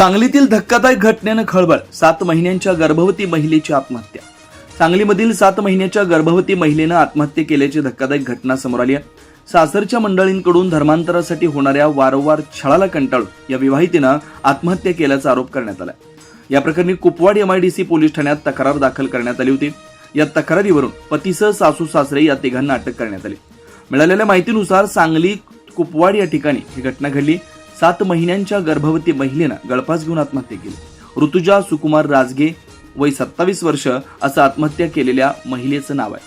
सांगलीतील धक्कादायक घटनेनं खळबळ. सात महिन्यांच्या गर्भवती महिलेची आत्महत्या. सांगलीमधील सात महिन्याच्या गर्भवती महिलेनं आत्महत्या केल्याची धक्कादायक घटना समोर आली आहे. सासरच्या मंडळींकडून धर्मांतरासाठी होणाऱ्या वारंवार छळाला कंटाळून या विवाहितेनं आत्महत्या केल्याचा आरोप करण्यात आला या प्रकरणी कुपवाड एमआयडीसी पोलीस ठाण्यात तक्रार दाखल करण्यात आली होती. या तक्रारीवरून पतीसह सासू सासरे या तिघांना अटक करण्यात आली. मिळालेल्या माहितीनुसार सांगली कुपवाड या ठिकाणी ही घटना घडली. सात महिन्यांच्या गर्भवती महिलेनं गळफास घेऊन आत्महत्या केली. ऋतुजा सुकुमार राजगे वय सत्तावीस वर्ष असं आत्महत्या केलेल्या महिलेचं नाव आहे.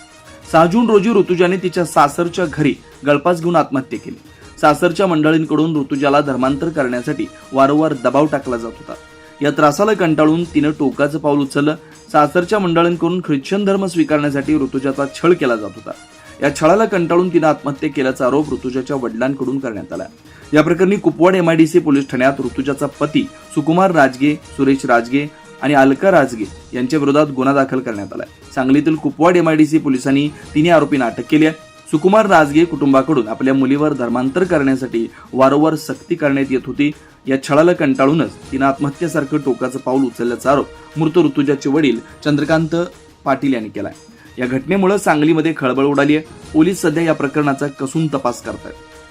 सहा जून रोजी ऋतुजाने तिच्या सासरच्या घरी गळफास घेऊन आत्महत्या केली. सासरच्या मंडळींकडून ऋतुजाला धर्मांतर करण्यासाठी वारंवार दबाव टाकला जात होता. या त्रासाला कंटाळून तिनं टोकाचं पाऊल उचललं. सासरच्या मंडळींकडून ख्रिश्चन धर्म स्वीकारण्यासाठी ऋतुजाचा छळ केला जात होता. या छळाला कंटाळून तिनं आत्महत्या केल्याचा आरोप ऋतुजाच्या वडिलांकडून करण्यात आला. या प्रकरणी कुपवाड एमआयडीसी पोलीस ठाण्यात ऋतुजाचा पती सुकुमार राजगे सुरेश राजगे आणि अलका राजगे यांच्या विरोधात गुन्हा दाखल करण्यात आला सांगलीतील कुपवाड एमआयडीसी पोलिसांनी तिन्ही आरोपींना अटक केली आहे. सुकुमार राजगे कुटुंबाकडून आपल्या मुलीवर धर्मांतर करण्यासाठी वारंवार सक्ती करण्यात येत होती. या छळाला कंटाळूनच तिनं आत्महत्येसारखं टोकाचं पाऊल उचलल्याचा आरोप मृत ऋतुजाचे वडील चंद्रकांत पाटील यांनी केलाय. या घटनेमुळे सांगलीमध्ये खळबळ उडाली आहे. पोलीस सध्या या प्रकरणाचा कसून तपास करतायत.